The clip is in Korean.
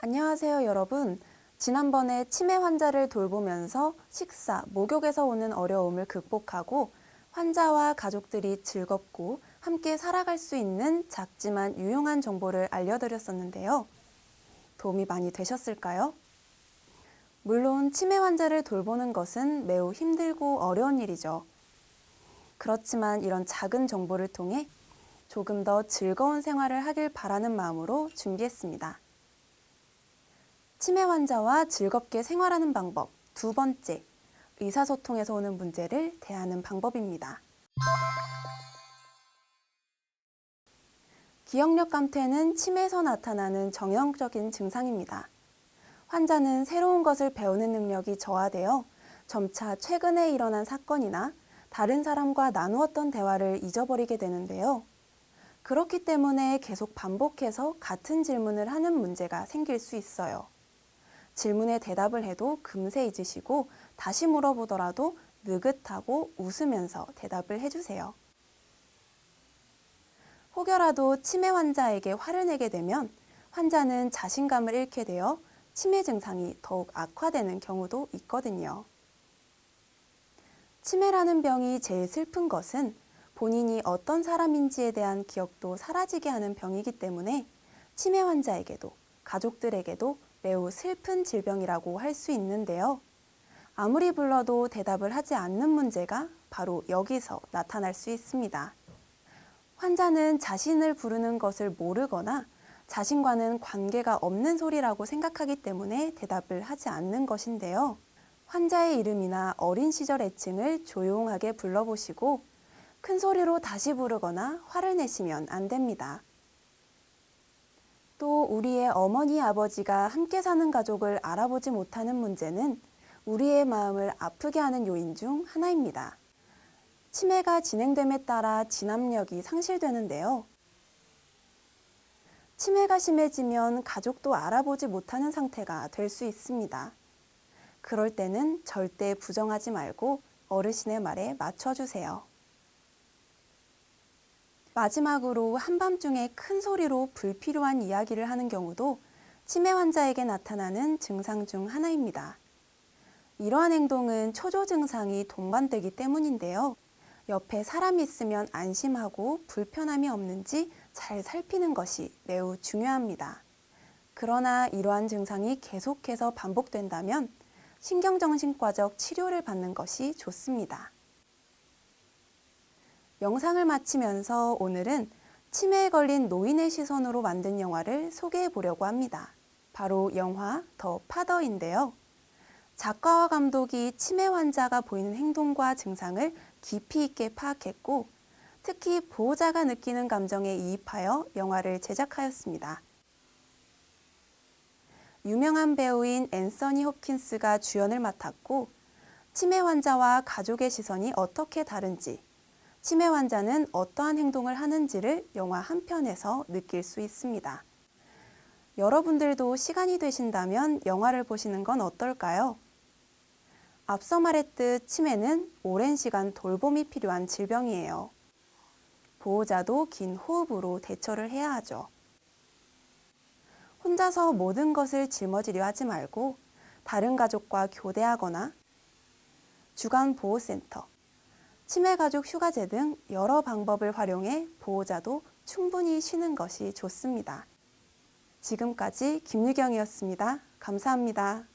안녕하세요, 여러분. 지난번에 치매 환자를 돌보면서 식사, 목욕에서 오는 어려움을 극복하고 환자와 가족들이 즐겁고 함께 살아갈 수 있는 작지만 유용한 정보를 알려드렸었는데요. 도움이 많이 되셨을까요? 물론 치매 환자를 돌보는 것은 매우 힘들고 어려운 일이죠. 그렇지만 이런 작은 정보를 통해 조금 더 즐거운 생활을 하길 바라는 마음으로 준비했습니다. 치매 환자와 즐겁게 생활하는 방법 두 번째, 의사소통에서 오는 문제를 대하는 방법입니다. 기억력 감퇴는 치매에서 나타나는 정형적인 증상입니다. 환자는 새로운 것을 배우는 능력이 저하되어 점차 최근에 일어난 사건이나 다른 사람과 나누었던 대화를 잊어버리게 되는데요. 그렇기 때문에 계속 반복해서 같은 질문을 하는 문제가 생길 수 있어요. 질문에 대답을 해도 금세 잊으시고 다시 물어보더라도 느긋하고 웃으면서 대답을 해주세요. 혹여라도 치매 환자에게 화를 내게 되면 환자는 자신감을 잃게 되어 치매 증상이 더욱 악화되는 경우도 있거든요. 치매라는 병이 제일 슬픈 것은 본인이 어떤 사람인지에 대한 기억도 사라지게 하는 병이기 때문에 치매 환자에게도 가족들에게도 매우 슬픈 질병이라고 할 수 있는데요. 아무리 불러도 대답을 하지 않는 문제가 바로 여기서 나타날 수 있습니다. 환자는 자신을 부르는 것을 모르거나 자신과는 관계가 없는 소리라고 생각하기 때문에 대답을 하지 않는 것인데요. 환자의 이름이나 어린 시절 애칭을 조용하게 불러보시고 큰 소리로 다시 부르거나 화를 내시면 안 됩니다. 또 우리의 어머니, 아버지가 함께 사는 가족을 알아보지 못하는 문제는 우리의 마음을 아프게 하는 요인 중 하나입니다. 치매가 진행됨에 따라 진압력이 상실되는데요. 치매가 심해지면 가족도 알아보지 못하는 상태가 될 수 있습니다. 그럴 때는 절대 부정하지 말고 어르신의 말에 맞춰주세요. 마지막으로 한밤중에 큰 소리로 불필요한 이야기를 하는 경우도 치매 환자에게 나타나는 증상 중 하나입니다. 이러한 행동은 초조 증상이 동반되기 때문인데요. 옆에 사람이 있으면 안심하고 불편함이 없는지 잘 살피는 것이 매우 중요합니다. 그러나 이러한 증상이 계속해서 반복된다면 신경정신과적 치료를 받는 것이 좋습니다. 영상을 마치면서 오늘은 치매에 걸린 노인의 시선으로 만든 영화를 소개해 보려고 합니다. 바로 영화 더 파더인데요. 작가와 감독이 치매 환자가 보이는 행동과 증상을 깊이 있게 파악했고 특히 보호자가 느끼는 감정에 이입하여 영화를 제작하였습니다. 유명한 배우인 앤서니 홉킨스가 주연을 맡았고 치매 환자와 가족의 시선이 어떻게 다른지 치매 환자는 어떠한 행동을 하는지를 영화 한 편에서 느낄 수 있습니다. 여러분들도 시간이 되신다면 영화를 보시는 건 어떨까요? 앞서 말했듯 치매는 오랜 시간 돌봄이 필요한 질병이에요. 보호자도 긴 호흡으로 대처를 해야 하죠. 혼자서 모든 것을 짊어지려 하지 말고 다른 가족과 교대하거나 주간 보호센터, 치매 가족 휴가제 등 여러 방법을 활용해 보호자도 충분히 쉬는 것이 좋습니다. 지금까지 김유경이었습니다. 감사합니다.